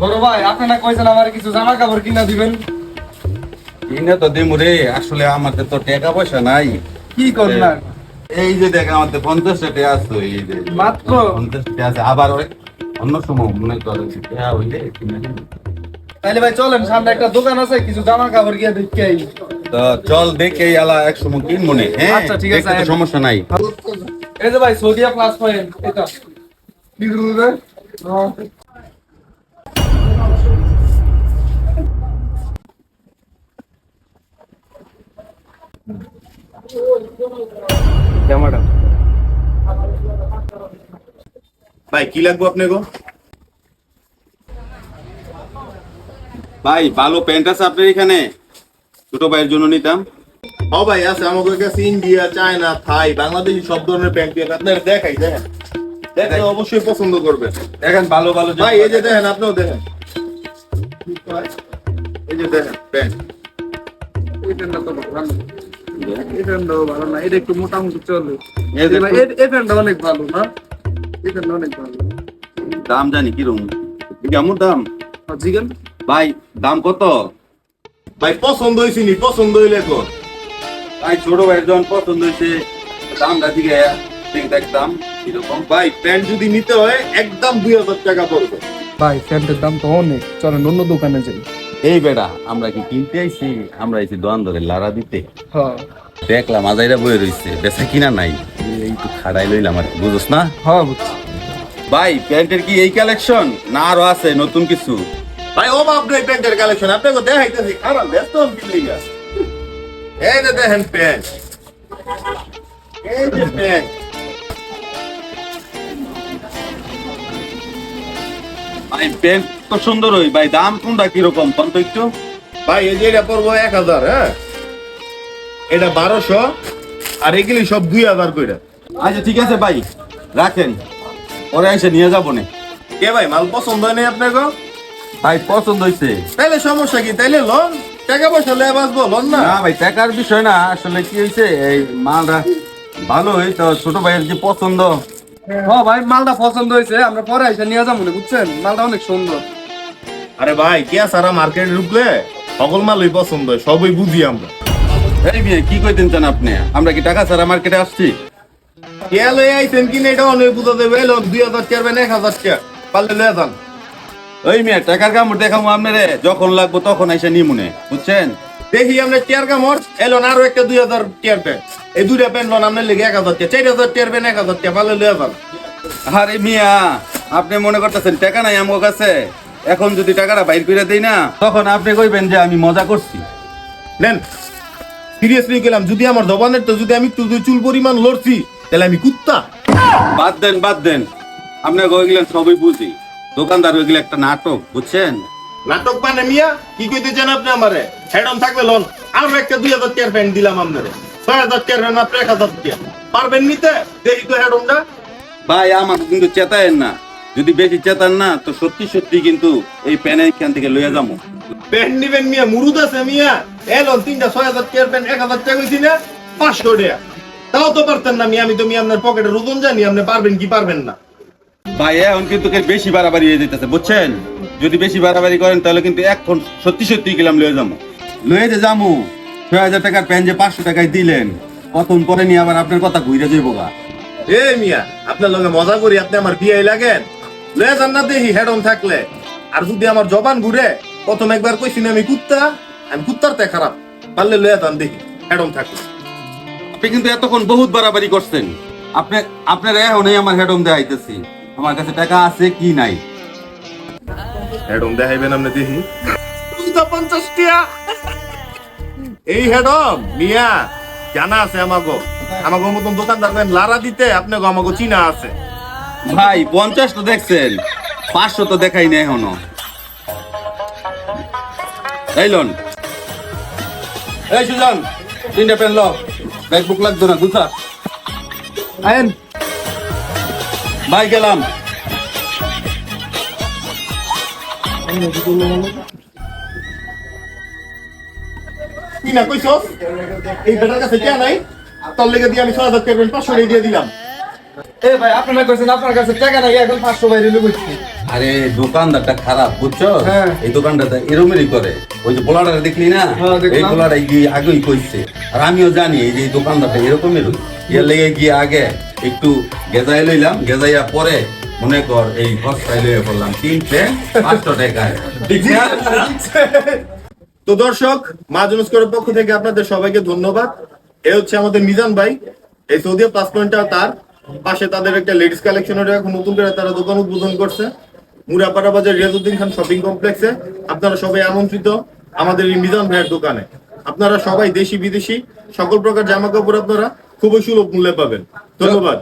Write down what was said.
বড় ভাই আপনারা কইছেন আমার কিছু জামা কাপড় কিনা দিবেন? কিনে তো দিমু রে আসলে আমাদের তো টাকা পয়সা নাই। কি করবেন আর? এই যে দেখ আমাদের পঞ্চাশ টাকা আছে এই যে মাত্র? পঞ্চাশ টাকা আছে আবার ওই- অন্য সময় মনে করে টাকা হইলে কিনে তাহলে ভাই চলেন সামনে একটা দোকান আছে কিছু জামা কাপড় গিয়ে দেখে আই তো চল দেখে আলা এক সময় কিনবো নে হ্যাঁ? আচ্ছা, ঠিক আছে, দেখতে সমস্যা নাই। এই যে ভাই সোডিয়া প্লাস পয়েন্ট এটা। কি করবে ভাই কি লাগবো আপনি গো ভাই ভালো প্যান্ট আছে আপনার এখানে? ছোট ভাইয়ের জন্য নিতাম। ও ভাই আছে আমাদের কাছে ইন্ডিয়া চায়না থাই বাংলাদেশি সব ধরনের প্যান্ট পেয়ে আপনারা দেখাই দেখেন। দেখলে অবশ্যই পছন্দ করবেন। দেখেন ভালো ভালো ভাই এই যে দেখেন আপনিও দেখেন। এই যে দেখেন প্যান্ট। এটা একটু মোটামুটি চলে। এই অনেক ভালো না? এই অনেক ভালো দাম জানি কীরকম কেমন দাম? জিগেন? ভাই দাম কত? ভাই পছন্দ হয়েছে নি পছন্দ হইলে কো ভাই ছোট ভাই যখন পছন্দ হয়েছে দামটা দিকে ঠিক দেখতাম কীরকম ভাই প্যান্ট যদি নিতে হয় একদম দুই হাজার টাকা পড়বে। ভাই ফ্যানটার দাম তো অনেক। চলেন অন্য দোকানে যাই। এই বেটা আমরা কি কিনতে আইছি? আমরা আইছি দোয়ান ধরে লারা দিতে। হ্যাঁ। দেখলাম আজাইরা বয়ে রইছে বেচা কিনা নাই। এই তো খাড়াই লইলাম আর কি, বুঝোস না? হ্যাঁ বুঝছি। ভাই প্যান্টের কি এই কালেকশন? না আরও আছে নতুন কিছু? ভাই অভাব নেই প্যান্টের কালেকশন আপনাকে দেখাইতেছি খারাপ ব্যস্ত লিগা এই যে দেখেন প্যান্ট। এই যে প্যান্ট। ভাই প্যান্ট তো সুন্দর হই ভাই দাম কোনটা কীরকম? কোন তো একটু। ভাই এই যে এটা পড়ব এক হাজার হ্যাঁ? এটা বারোশো। আর এগুলি সব দুই হাজার করে আচ্ছা ঠিক আছে ভাই রাখেন। পরে এসে নিয়ে যাব না। কে ভাই মাল পছন্দ হয় নাই আপনাকে? ভাই পছন্দ হয়েছে তাইলে সমস্যা কি? তাইলে লোন টাকা পয়সা লে বাঁচবো লোন না? না ভাই টাকার বিষয় না। আসলে কি হয়েছে এই মালটা ভালো হই তো ছোট ভাইয়ের যে পছন্দ? হ্যাঁ ভাই মালটা পছন্দ হয়েছে আমরা পরে এসে নিয়ে যাব না বুঝছেন? মালটা অনেক সুন্দর। আরে ভাই কে সারা মার্কেটে ঢুকলে সকল মালই পছন্দ হয় সবই বুঝি আমরা। এই মেয়ে কি কইতেন চান আপনি? আমরা কি টাকা ছাড়া মার্কেটে আসছি? কে লই আইছেন কিনা এটা অনেক বুঝা দেবে এলো দুই হাজার চেয়ারবেন এক হাজার চেয়ার পারলে লয়ে যান। ওই মেয়ে টাকার কামড় দেখাবো আপনারে। যখন লাগবো তখন এসে নিমুনে বুঝছেন? দেখি আমরা চেয়ার কামড়। এলো আরও একটা দুই হাজার চেয়ার প্যান্ট এই দুইটা প্যান্ট লোন আপনার লেগে এক হাজার চেয়ার চার হাজার চেয়ার প্যান্ট এক হাজার চেয়ার পারলে লয়ে যান। আরে মিয়া আপনি মনে করতেছেন টাকা নাই আমার কাছে? এখন যদি টাকাটা বাইর করে দেই না তখন আপনি কইবেন যে আমি মজা করছি। নেন সিরিয়াসলি গেলাম যদি আমার জবানের তো যদি আমি একটু চুল পরিমাণ লড়ছি তাহলে আমি কুত্তা। বাদ দেন বাদ দেন। আপনি ওইগুলো সবই বুঝি। দোকানদার ওইগুলো একটা নাটক বুঝছেন? নাটক মানে মিয়া কি কইতে চান আপনি আমারে? হেডম থাকলে লোন। আরও একটা দুই হাজার চেয়ার প্যান্ট দিলাম আপনারে। ছয় হাজার চেয়ার প্যান্ট মাত্র এক হাজার চেয়ার পারবেন নিতে? দেখি তো হেডমটা ভাই আমাকে কিন্তু চেতায়েন না। যদি বেশি চেতান না তো সত্যি সত্যি কিন্তু এই প্যানে এখান থেকে লইয়া যাব। প্যান্ট নিবেন মিয়া মুরুদ আছে মিয়া। এলো তিনটা ছয় হাজার চেয়ার প্যান্ট এক হাজার টাকা কইছি না পাঁচশো টাকা তাও তো পারতেন না মিয়া আমি তো মিয়া আপনার পকেটের ওজন জানি আপনি পারবেন কি পারবেন না। ভাই এখন কিন্তু বেশি বাড়াবাড়ি হয়ে যেতেছে বুঝছেন? যদি বেশি বাড়াবাড়ি করেন তাহলে কিন্তু এখন সত্যি সত্যি গেলাম লয়ে যাব লয়ে যে যাব ছয় হাজার টাকার প্যান যে পাঁচশো টাকায় দিলেন কতন পরে নিয়ে আবার আপনার কথা ঘুরে যাইবো গা। এ মিয়া আপনার লগে মজা করি আপনি আমার বিয়ে লাগেন। লয়ে যান না দেখি হেডম থাকলে। আর যদি আমার জবান ঘুরে প্রথম একবার কইছি না আমি কুত্তা আমি কুত্তার তে খারাপ। পারলে লয়ে যান দেখি হেডম থাকলে আপনি কিন্তু এতক্ষণ বহুত বাড়াবাড়ি করছেন। আপনি আপনার এখনই আমার হেডম দেখাইতেছি। আমার কাছে টাকা আছে কি নাই? হেডম দেখাইবেন আপনি দেখি। পঞ্চাশ টিয়া। এই হেডম মিয়া জানা আছে আমাগো। আমাগো মতন দোকানদার করেন লারা দিতে আপনাকে আমাগো চিনা আছে। ভাই পঞ্চাশ তো দেখছেন পাঁচশো তো দেখাই না এখনও। এই লোন। এই সুজন তিনটে পেন লো ব্যাগ বুক লাগতো না গুছা আয়েন। ভাই গেলাম। কি না কইছস? এই বেটার কাছে কে নাই। তোর লেগে দিয়ে আমি ছয় হাজার পাঁচশো দিয়ে দিলাম। এ ভাই আপনারা কইছেন আপনার কাছে টাকা নাই এখন পাঁচশো বাইরে লুকোচ্ছি আরে দোকানদারটা খারাপ বুঝছ? হ্যাঁ। এই দোকানদারটা এরমেরই করে। ওই যে পোলাটা দেখলি না? হ্যাঁ, এই পোলাটা গিয়ে আগেই কইছে। আর আমিও জানি এই যে দোকানদারটা এরকমেরই এর লেগে গিয়ে আগে একটু গেজাই লইলাম গেজাইয়া পরে মনে কর এই খরচায় লইয়া পড়লাম। তিনটে পাঁচশো টাকায়। ঠিক তো দর্শক মাজনুস করার পক্ষ থেকে আপনাদের সবাইকে ধন্যবাদ। এ হচ্ছে আমাদের মিজান ভাই। এই সৌদি প্লাস পয়েন্টটা তার। পাশে তাদের একটা লেডিস কালেকশনের এখন নতুন করে তারা দোকান উদ্বোধন করছে। মুরাপাড়া বাজার রিয়াজুদ্দিন খান শপিং কমপ্লেক্সে আপনারা সবাই আমন্ত্রিত আমাদের এই মিজান ভাইয়ের দোকানে। আপনারা সবাই দেশি বিদেশি সকল প্রকার জামা কাপড় আপনারা খুবই সুলভ মূল্যে পাবেন। ধন্যবাদ।